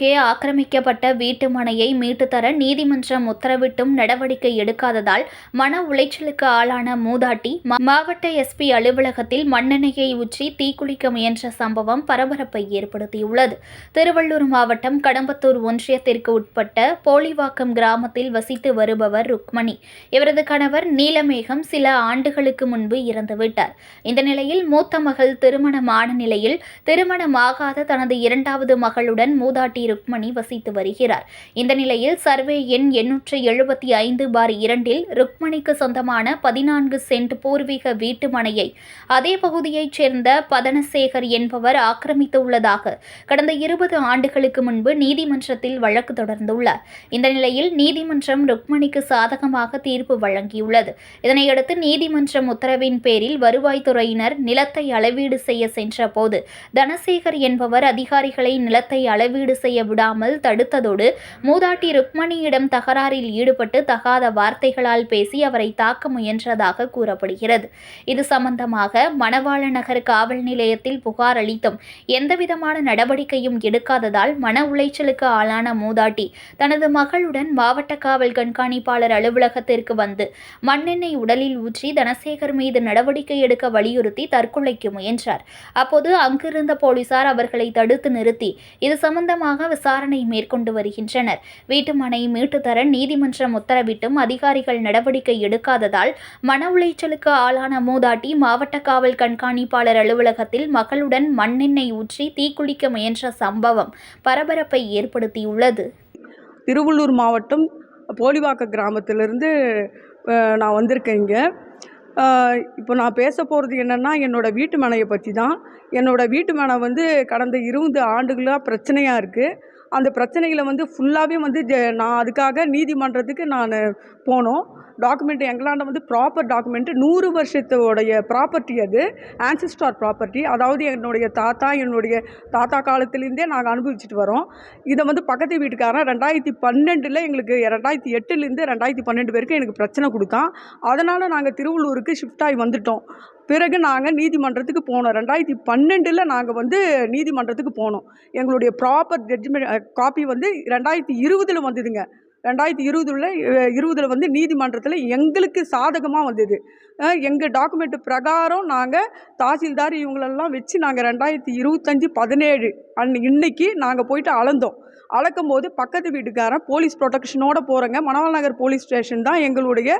அருகே ஆக்கிரமிக்கப்பட்ட வீட்டு மனையை மீட்டுத்தர நீதிமன்றம் உத்தரவிட்டும் நடவடிக்கை எடுக்காததால் மன உளைச்சலுக்கு ஆளான மூதாட்டி மாவட்ட எஸ்பி அலுவலகத்தில் மண்ணெண்ணெயை ஊற்றி தீக்குளிக்க முயன்ற சம்பவம் பரபரப்பை ஏற்படுத்தியுள்ளது. திருவள்ளூர் மாவட்டம் கடம்பத்தூர் ஒன்றியத்திற்கு உட்பட்ட போலிவாக்கம் கிராமத்தில் வசித்து வருபவர் ருக்மணி. இவரது கணவர் நீலமேகம் சில ஆண்டுகளுக்கு முன்பு இறந்துவிட்டார். இந்த நிலையில் மூத்த மகள் திருமணமான நிலையில் திருமணமாகாத தனது இரண்டாவது மகளுடன் மூதாட்டி ருக்மணி வசித்து வருகிறார். இந்த நிலையில் சர்வே எண் எண்ணூற்று எழுபத்தி ஐந்து பார் இரண்டில் ருக்மணிக்கு சொந்தமான பதினான்கு சென்ட் பூர்வீக வீட்டு மனையை அதே பகுதியைச் சேர்ந்த பதனசேகர் என்பவர் ஆக்கிரமித்துள்ளதாக கடந்த இருபது ஆண்டுகளுக்கு முன்பு நீதிமன்றத்தில் வழக்கு தொடர்ந்துள்ளார். இந்த நிலையில் நீதிமன்றம் ருக்மணிக்கு சாதகமாக தீர்ப்பு வழங்கியுள்ளது. இதனையடுத்து நீதிமன்றம் உத்தரவின் பேரில் வருவாய்த்துறையினர் நிலத்தை அளவீடு செய்ய சென்றபோது தனசேகர் என்பவர் அதிகாரிகளை நிலத்தை அளவீடு செய்ய விடாமல் தடுத்ததோடு மூதாட்டி ருக்மணியிடம் தகராறில் ஈடுபட்டு தகாத வார்த்தைகளால் பேசி அவரை தாக்க முயன்றதாக கூறப்படுகிறது. இது சம்பந்தமாக மணவாள நகர் காவல் நிலையத்தில் புகார் அளித்தும் எந்தவிதமான நடவடிக்கையும் எடுக்காததால் மன உளைச்சலுக்கு ஆளான மூதாட்டி தனது மகளுடன் மாவட்ட காவல் கண்காணிப்பாளர் அலுவலகத்திற்கு வந்து மண்ணெண்ணெய் உடலில் ஊற்றி தனசேகர் மீது நடவடிக்கை எடுக்க வலியுறுத்தி தற்கொலைக்கு முயன்றார். அப்போது அங்கிருந்த போலீசார் அவர்களை தடுத்து நிறுத்தி இது சம்பந்தமாக விசாரணை மேற்கொண்டு வருகின்றனர். வீட்டு மனை மீட்டு நீதிமன்றம் உத்தரவிட்டும் அதிகாரிகள் நடவடிக்கை எடுக்காததால் மன உளைச்சலுக்கு ஆளான மூதாட்டி மாவட்ட காவல் கண்காணிப்பாளர் அலுவலகத்தில் மகளுடன் மண்ணெண்ணெய் ஊற்றி தீக்குளிக்க முயன்ற சம்பவம் பரபரப்பை ஏற்படுத்தியுள்ளது. திருவள்ளூர் மாவட்டம் போலிவாக்க கிராமத்திலிருந்து நான் வந்திருக்கேன் இங்கே. இப்போ நான் பேச போகிறது என்னென்னா என்னோடய வீட்டு மனையை பற்றி தான் என்னோடய வீட்டு மனை வந்து கடந்த இருபது ஆண்டுகளாக பிரச்சனையாக இருக்குது அந்த பிரச்சனைகளை வந்து ஃபுல்லாகவே வந்து ஜ- நான் அதுக்காக நீதிமன்றத்துக்கு நான் போனோம். டாக்குமெண்ட் எங்களாண்ட வந்து ப்ராப்பர் டாக்குமெண்ட்டு நூறு வருஷத்தோடைய ப்ராப்பர்ட்டி அது ஆன்சிஸ்டார் ப்ராப்பர்ட்டி அதாவது என்னுடைய தாத்தா என்னுடைய தாத்தா காலத்துலேருந்தே நாங்கள் அனுபவிச்சுட்டு வரோம். இதை வந்து பக்கத்து வீட்டுக்காரன் ரெண்டாயிரத்தி பன்னெண்டில் எங்களுக்கு ரெண்டாயிரத்தி எட்டுலேருந்து ரெண்டாயிரத்தி பன்னெண்டு வரைக்கும் எனக்கு பிரச்சனை கொடுத்தான். அதனால் நாங்கள் திருவள்ளூருக்கு ஷிஃப்ட் ஆகி வந்துட்டோம். பிறகு நாங்கள் நீதிமன்றத்துக்கு போனோம். ரெண்டாயிரத்தி பன்னெண்டில் நாங்கள் வந்து நீதிமன்றத்துக்கு போனோம். எங்களுடைய ப்ராப்பர் ஜட்ஜ்மெண்ட் காப்பி வந்து ரெண்டாயிரத்தி இருபதில் வந்ததுங்க. ரெண்டாயிரத்தி இருபதுல இருபதில் வந்து நீதிமன்றத்தில் எங்களுக்கு சாதகமாக வந்தது. எங்கள் டாக்குமெண்ட் பிரகாரம் நாங்கள் தாசில்தார் இவங்களெல்லாம் வச்சு நாங்கள் ரெண்டாயிரத்தி இருபத்தஞ்சி பதினேழு அன் இன்னைக்கு நாங்கள் போயிட்டு அளந்தோம். அளக்கும் போது பக்கத்து வீட்டுக்காரன் போலீஸ் ப்ரொடெக்ஷனோடு போகிறோங்க மணவாள் நகர் போலீஸ் ஸ்டேஷன் தான் எங்களுடைய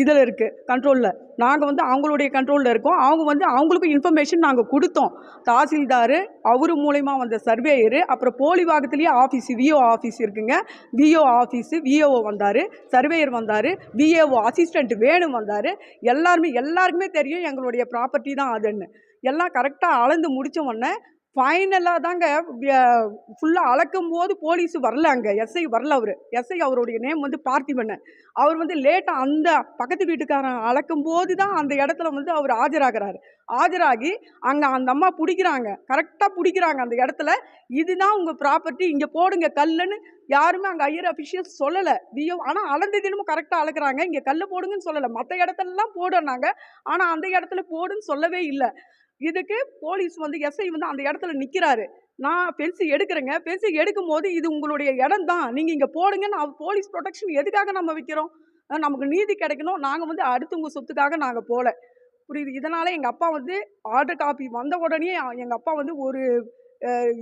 இதில் இருக்குது கண்ட்ரோலில் நாங்கள் வந்து அவங்களுடைய கண்ட்ரோலில் இருக்கோம். அவங்க வந்து அவங்களுக்கும் இன்ஃபர்மேஷன் நாங்கள் கொடுத்தோம். தாசில்தார் அவர் மூலயமா வந்த சர்வேயரு அப்புறம் போலி வாகத்துலேயே ஆஃபீஸ் விஓ ஆஃபீஸ் இருக்குங்க. விஓ ஆஃபீஸு விஏஓ வந்தார் சர்வேயர் வந்தார் விஏஓ அசிஸ்டண்ட் வேணும் வந்தார். எல்லாருமே எல்லாருக்குமே தெரியும் எங்களுடைய ப்ராப்பர்ட்டி தான் அதுன்னு. எல்லாம் கரெக்டாக அளந்து முடித்த உடனே ஃபைனலாக தாங்க ஃபுல்லாக அளக்கும் போது போலீஸ் வரல அங்கே எஸ்ஐ வரல அவர். எஸ்ஐ அவருடைய நேம் வந்து பார்த்திபன். அவர் வந்து லேட்டாக அந்த பக்கத்து வீட்டுக்காரன் அளக்கும் போது தான் அந்த இடத்துல வந்து அவர் ஆஜராகிறாரு. ஆஜராகி அங்கே அந்த அம்மா பிடிக்கிறாங்க. கரெக்டாக பிடிக்கிறாங்க அந்த இடத்துல. இதுதான் உங்கள் ப்ராப்பர்ட்டி இங்கே போடுங்க கல்லுன்னு யாருமே அங்கே ஐயர் அஃபிஷியல்ஸ் சொல்லலை. வியோ ஆனால் அளந்த தினமும் கரெக்டாக அளக்குறாங்க. இங்கே கல் போடுங்கன்னு சொல்லலை. மற்ற இடத்துலலாம் போடுறாங்க ஆனால் அந்த இடத்துல போடுன்னு சொல்லவே இல்லை. இதுக்கு போலீஸ் வந்து எஸ்ஐ வந்து அந்த இடத்துல நிற்கிறாரு நான் பென்சில் எடுக்கிறேங்க. பென்சில் எடுக்கும் போது இது உங்களுடைய இடம் தான். நீங்கள் இங்கே போடுங்கன்னு நான் போலீஸ் ப்ரொடெக்ஷன் எதுக்காக நம்ம வைக்கிறோம்? நமக்கு நீதி கிடைக்கணும். நாங்கள் வந்து அடுத்தவங்க சொத்துக்காக நாங்கள் போகல புரியுது? இதனால் எங்கள் அப்பா வந்து ஆர்டர் காப்பி வந்த உடனே எங்கள் அப்பா வந்து ஒரு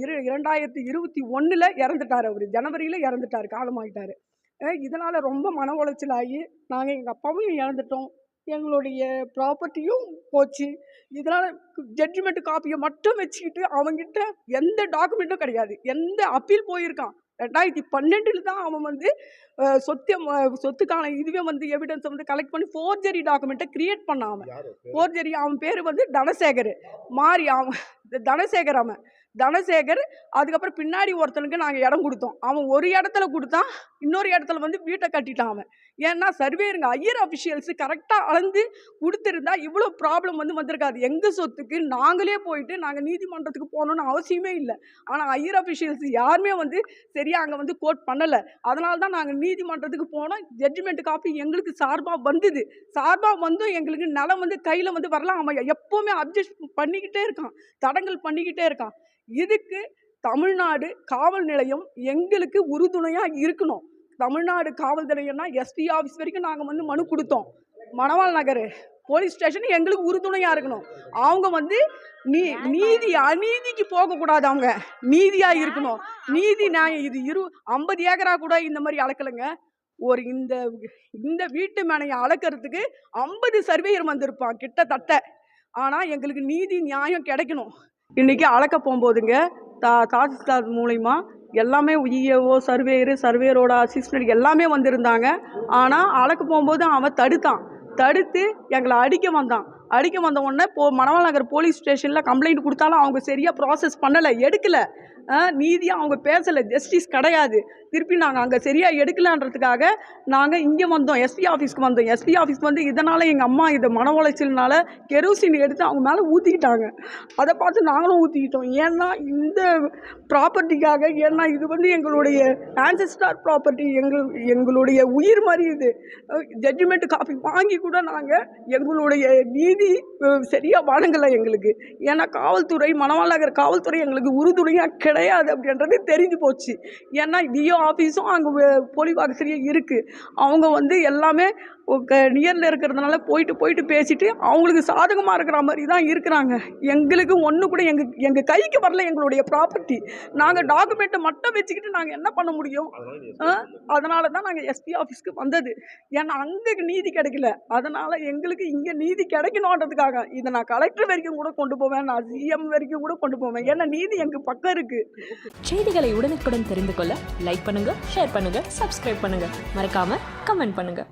இரு இரண்டாயிரத்தி இருபத்தி ஒன்றில் இறந்துட்டார் அவர். ஜனவரியில் இறந்துட்டார். காலமாயிட்டார். இதனால் ரொம்ப மன உளைச்சல் ஆகி நாங்கள் எங்கள் அப்பாவும் இழந்துட்டோம். எங்களுடைய ப்ராப்பர்ட்டியும் போச்சு. இதனால் ஜட்ஜ்மெண்ட் காப்பியை மட்டும் வச்சுக்கிட்டு அவங்கிட்ட எந்த டாக்குமெண்ட்டும் கிடையாது. எந்த அப்பீல் போயிருக்கான்? ரெண்டாயிரத்தி பன்னெண்டில் தான் அவன் வந்து சொத்து சொத்துக்கான இதுவே வந்து எவிடன்ஸை வந்து கலெக்ட் பண்ணி ஃபோர்ஜரி டாக்குமெண்ட்டை கிரியேட் பண்ணான் அவன். ஃபோர்ஜரி அவன் பேர் வந்து தனசேகர். மாறி அவன் தனசேகர் அவன். தனசேகர் அதுக்கப்புறம் பின்னாடி ஒருத்தனுக்கு நாங்கள் இடம் கொடுத்தோம். அவன் ஒரு இடத்துல கொடுத்தான் இன்னொரு இடத்துல வந்து வீட்டை கட்டிட்டான் அவன். ஏன்னா சர்வேருங்க ஐயர் அஃபிஷியல்ஸு கரெக்டாக அளந்து கொடுத்துருந்தா இவ்வளோ ப்ராப்ளம் வந்து வந்திருக்காது. எங்கள் சொத்துக்கு நாங்களே போயிட்டு நாங்கள் நீதிமன்றத்துக்கு போகணுன்னு அவசியமே இல்லை. ஆனால் ஐயர் அஃபிஷியல்ஸ் யாருமே வந்து சரியாக அங்கே வந்து கோட் பண்ணலை. அதனால தான் நாங்கள் நீதிமன்றத்துக்கு போனோம். ஜட்ஜ்மெண்ட் காப்பி எங்களுக்கு சார்பாக வந்தது. சார்பாக வந்தும் எங்களுக்கு நிலம் வந்து கையில் வந்து வரலாம். அவன் எப்போவுமே அப்ஜெக்ட் பண்ணிக்கிட்டே இருக்கான். தடங்கல் பண்ணிக்கிட்டே இருக்கான். இதுக்கு தமிழ்நாடு காவல் நிலையம் எங்களுக்கு உறுதுணையாக இருக்கணும். தமிழ்நாடு காவல் நிலையம்னா எஸ்பி ஆஃபீஸ் வரைக்கும் நாங்கள் வந்து மனு கொடுத்தோம். மணவாள் நகர் போலீஸ் ஸ்டேஷன் எங்களுக்கு உறுதுணையாக இருக்கணும். அவங்க வந்து நீ நீதி அநீதிக்கு போகக்கூடாது அவங்க. நீதியாக இருக்கணும். நீதி நியாயம். இது இரு ஐம்பது ஏக்கரா கூட இந்த மாதிரி அளக்கலைங்க. ஒரு இந்த இந்த வீட்டு மேனையை அளக்கிறதுக்கு ஐம்பது சர்வேயர் வந்திருப்பான் கிட்டத்தட்ட. ஆனால் எங்களுக்கு நீதி நியாயம் கிடைக்கணும். இன்றைக்கி அளக்க போகும்போதுங்க தா தாசில்தார் மூலயமா எல்லாமே இஏஓ சர்வேயரு சர்வேயரோட அசிஸ்டன்ட் எல்லாமே வந்திருந்தாங்க. ஆனால் அளக்க போகும்போது அவன் தடுத்தான். தடுத்து எங்களை அடிக்க வந்தான். அடிக்க வந்த உடனே போ மணவாள் நகர் போலீஸ் ஸ்டேஷனில் கம்ப்ளைண்ட் கொடுத்தாலும் அவங்க சரியாக ப்ராசஸ் பண்ணலை எடுக்கலை. நீதியாக அவங்க பேசலை ஜஸ்டிஸ் கிடையாது. திருப்பி நாங்கள் அங்கே சரியாக எடுக்கலான்றதுக்காக நாங்கள் இங்கே வந்தோம் எஸ்பி ஆஃபீஸ்க்கு வந்தோம். எஸ்பி ஆஃபீஸ்க்கு வந்து இதனால் எங்கள் அம்மா இதை மன உளைச்சல்னால கெரோசின் எடுத்து அவங்க மேலே ஊற்றிக்கிட்டாங்க அதை பார்த்து நாங்களும் ஊற்றிக்கிட்டோம் ஏன்னா இந்த ப்ராப்பர்ட்டிக்காக ஏன்னா இது வந்து எங்களுடைய ஆன்சஸ்டார் ப்ராப்பர்ட்டி எங்கள் எங்களுடைய உயிர் மாதிரி இது. ஜட்ஜ்மெண்ட் காப்பி வாங்கி கூட நாங்கள் எங்களுடைய நீதி சரியாக வழங்கலை எங்களுக்கு. ஏன்னா காவல்துறை மணவாள் நகர் காவல்துறை எங்களுக்கு உறுதுணையாக கிடையாது அப்படின்றது தெரிஞ்சு போச்சு. ஏன்னா டிஓ ஆஃபீஸும் அங்கே போலிவாக்கத்திலேயே இருக்குது அவங்க வந்து எல்லாமே நியரில் இருக்கிறதுனால போயிட்டு போயிட்டு பேசிட்டு அவங்களுக்கு சாதகமாக இருக்கிற மாதிரி தான் இருக்கிறாங்க. எங்களுக்கு ஒன்று கூட எங்கள் எங்கள் கைக்கு வரல எங்களுடைய ப்ராப்பர்ட்டி நாங்கள் டாக்குமெண்ட்டை மட்டும் வச்சுக்கிட்டு நாங்கள் என்ன பண்ண முடியும்? அதனால தான் நாங்கள் எஸ்பி ஆஃபீஸ்க்கு வந்தது. ஏன்னா அங்கே நீதி கிடைக்கல. அதனால் எங்களுக்கு இங்கே நீதி கிடைக்கணுன்றதுக்காக இதை நான் கலெக்டர் வரைக்கும் கூட கொண்டு போவேன். நான் சிஎம் வரைக்கும் கூட கொண்டு போவேன். ஏன்னா நீதி எங்கள் பக்கம் இருக்குது செய்திகளை உடனுக்குடன் தெரிந்து கொள்ள லைக் பண்ணுங்கள் ஷேர் பண்ணுங்கள் சப்ஸ்கிரைப் பண்ணுங்கள் மறக்காமல் கமெண்ட் பண்ணுங்கள்